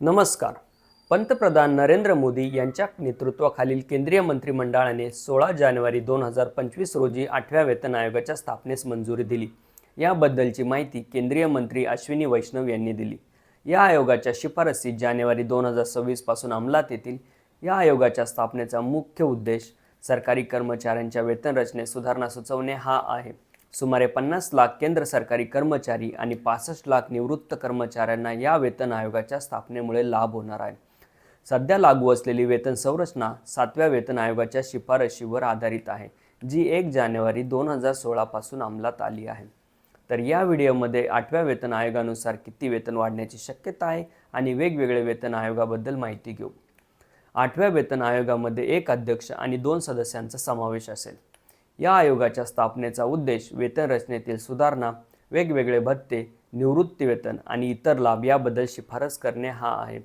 नमस्कार. पंतप्रधान नरेंद्र मोदी यांच्या नेतृत्वाखालील केंद्रीय मंत्रिमंडळाने सोळा जानेवारी दोन हजार पंचवीस रोजी आठव्या वेतन आयोगाच्या स्थापनेस मंजुरी दिली. याबद्दलची माहिती केंद्रीय मंत्री अश्विनी वैष्णव यांनी दिली. या आयोगाच्या शिफारसी जानेवारी दोन हजार सव्वीसपासून अंमलात येतील. या आयोगाच्या स्थापनेचा मुख्य उद्देश सरकारी कर्मचाऱ्यांच्या वेतन रचनेत सुधारणा सुचवणे हा आहे. सुमारे पन्नास लाख केंद्र सरकारी कर्मचारी आणि पासष्ट लाख निवृत्त कर्मचाऱ्यांना या वेतन आयोगाच्या स्थापनेमुळे लाभ होणार आहे. सध्या लागू असलेली वेतन संरचना सातव्या वेतन आयोगाच्या शिफारशीवर आधारित आहे जी एक जानेवारी दोन हजार सोळापासून अंमलात आली आहे. तर या व्हिडिओमध्ये आठव्या वेतन आयोगानुसार किती वेतन वाढण्याची शक्यता आहे आणि वेगवेगळे वेतन आयोगाबद्दल माहिती घेऊ. आठव्या वेतन आयोगामध्ये एक अध्यक्ष आणि दोन सदस्यांचा समावेश असेल. या आयोगाच्या स्थापनेचा उद्देश वेतन रचनेतील सुधारणा वेगवेगळे भत्ते निवृत्तीवेतन आणि इतर लाभ याबद्दल शिफारस करणे हा आहे.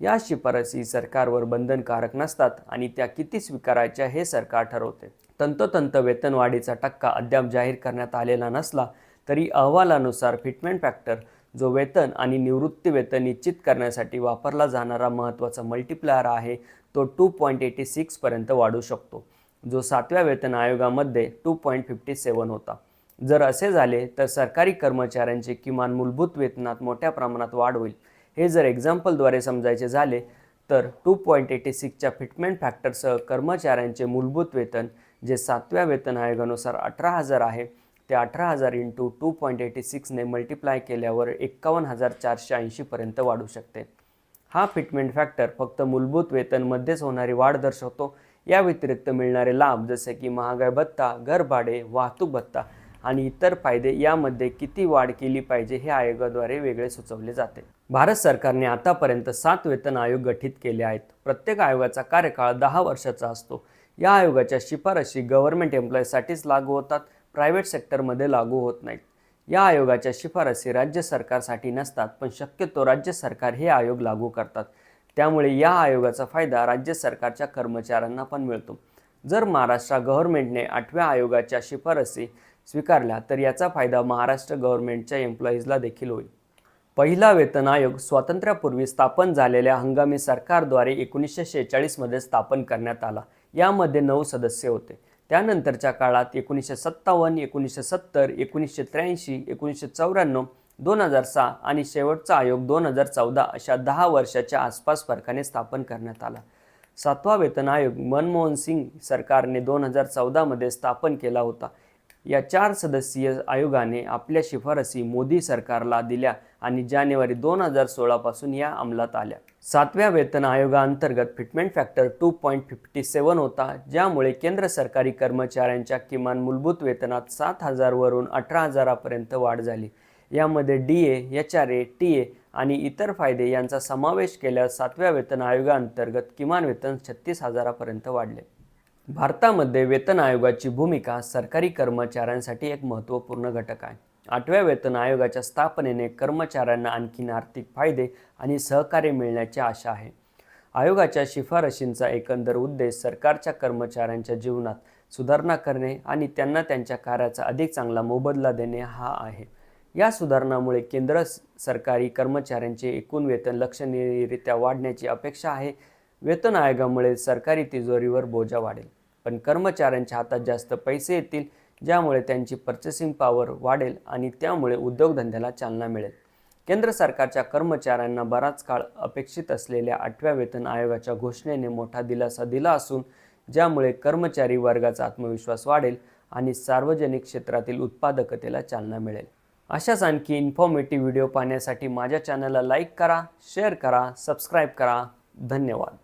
या शिफारसी सरकारवर बंधनकारक नसतात आणि त्या किती स्वीकारायच्या हे सरकार ठरवते. तंतोतंत वेतनवाढीचा टक्का अद्याप जाहीर करण्यात आलेला नसला तरी अहवालानुसार फिटमेंट फॅक्टर जो वेतन आणि निवृत्ती वेतन निश्चित करण्यासाठी वापरला जाणारा महत्त्वाचा मल्टिप्लायर आहे तो टू पॉईंट एटी सिक्सपर्यंत वाढू शकतो. जो सातव्या वेतन आयोगामध्ये टू पॉईंट फिफ्टी सेवन होता. जर असे झाले तर सरकारी कर्मचाऱ्यांचे किमान मूलभूत वेतनात मोठ्या प्रमाणात वाढ होईल. हे जर एक्झाम्पलद्वारे समजायचे झाले तर टू पॉईंट एटी सिक्सच्या फिटमेंट फॅक्टरसह कर्मचाऱ्यांचे मूलभूत वेतन जे सातव्या वेतन आयोगानुसार अठरा हजार आहे ते अठरा हजार इंटू टू पॉईंट एटी सिक्सने मल्टिप्लाय केल्यावर एक्कावन्न हजार चारशे ऐंशीपर्यंत वाढू शकते. हा फिटमेंट फॅक्टर फक्त मूलभूत वेतनमध्येच होणारी वाढ दर्शवतो या व्यतिरिक्त मिळणारे लाभ जसे की महागाई भत्ता घरभाडे वाहतूक भत्ता आणि इतर फायदे यामध्ये किती वाढ केली पाहिजे हे आयोगाद्वारे वेगळे सुचवले जाते. भारत सरकारने आतापर्यंत सात वेतन आयोग गठीत केले आहेत. प्रत्येक आयोगाचा कार्यकाळ दहा वर्षाचा असतो. या आयोगाच्या शिफारशी गव्हर्नमेंट एम्प्लॉईजसाठीच लागू होतात प्रायव्हेट सेक्टरमध्ये लागू होत नाहीत. या आयोगाच्या शिफारसी राज्य सरकारसाठी नसतात पण शक्यतो राज्य सरकार हे आयोग लागू करतात. त्यामुळे या आयोगाचा फायदा राज्य सरकारच्या कर्मचाऱ्यांना पण मिळतो. जर महाराष्ट्र गव्हर्नमेंटने आठव्या आयोगाच्या शिफारसी स्वीकारल्या तर याचा फायदा महाराष्ट्र गव्हर्नमेंटच्या एम्प्लॉईजला देखील होईल. पहिला वेतन आयोग स्वातंत्र्यापूर्वी स्थापन झालेल्या हंगामी सरकारद्वारे एकोणीसशे शेहेचाळीसमध्ये स्थापन करण्यात आला. यामध्ये नऊ सदस्य होते. त्यानंतरच्या काळात एकोणीसशे सत्तावन्न एकोणीसशे सत्तर एकोणीसशे त्र्याऐंशी एकोणीसशे चौऱ्याण्णव दोन हजार सहा आणि शेवटचा आयोग दोन हजार चौदा अशा दहा वर्षाच्या आसपास फरकाने स्थापन करण्यात आला. सातवा वेतन आयोग मनमोहन सिंग सरकारने दोन हजार चौदामध्ये स्थापन केला होता. या चार सदस्यीय आयोगाने आपल्या शिफारसी मोदी सरकारला दिल्या आणि जानेवारी दोन हजार सोळापासून या अंमलात आल्या. सातव्या वेतन आयोगाअंतर्गत fitment factor two point fifty seven होता ज्यामुळे केंद्र सरकारी कर्मचाऱ्यांच्या किमान मूलभूत वेतनात सात हजारवरून अठरा हजारापर्यंत वाढ झाली. यामध्ये D A H R A T A आणि इतर फायदे यांचा समावेश केल्यास सातव्या वेतन आयोगाअंतर्गत किमान वेतन छत्तीस हजारापर्यंत वाढले. भारतामध्ये वेतन आयोगाची भूमिका सरकारी कर्मचाऱ्यांसाठी एक महत्त्वपूर्ण घटक आहे. आठव्या वेतन आयोगाच्या स्थापनेने कर्मचाऱ्यांना आणखीन आर्थिक फायदे आणि सहकार्य मिळण्याची आशा आहे. आयोगाच्या शिफारशींचा एकंदर उद्देश सरकारच्या कर्मचाऱ्यांच्या जीवनात सुधारणा करणे आणि त्यांना त्यांच्या कार्याचा अधिक चांगला मोबदला देणे हा आहे. या सुधारणामुळे केंद्र सरकारी कर्मचाऱ्यांचे एकूण वेतन लक्षणीयरित्या वाढण्याची अपेक्षा आहे. वेतन आयोगामुळे सरकारी तिजोरीवर बोजा वाढेल पण कर्मचाऱ्यांच्या हातात जास्त पैसे येतील ज्यामुळे त्यांची पर्चेसिंग पॉवर वाढेल आणि त्यामुळे उद्योगधंद्याला चालना मिळेल. केंद्र सरकारच्या कर्मचाऱ्यांना बराच काळ अपेक्षित असलेल्या आठव्या वेतन आयोगाच्या घोषणेने मोठा दिलासा दिला असून ज्यामुळे कर्मचारी वर्गाचा आत्मविश्वास वाढेल आणि सार्वजनिक क्षेत्रातील उत्पादकतेला चालना मिळेल. अशाच आणखी इन्फॉर्मेटिव्ह व्हिडिओ पाहण्यासाठी माझ्या चॅनलला लाईक करा शेअर करा सबस्क्राईब करा. धन्यवाद.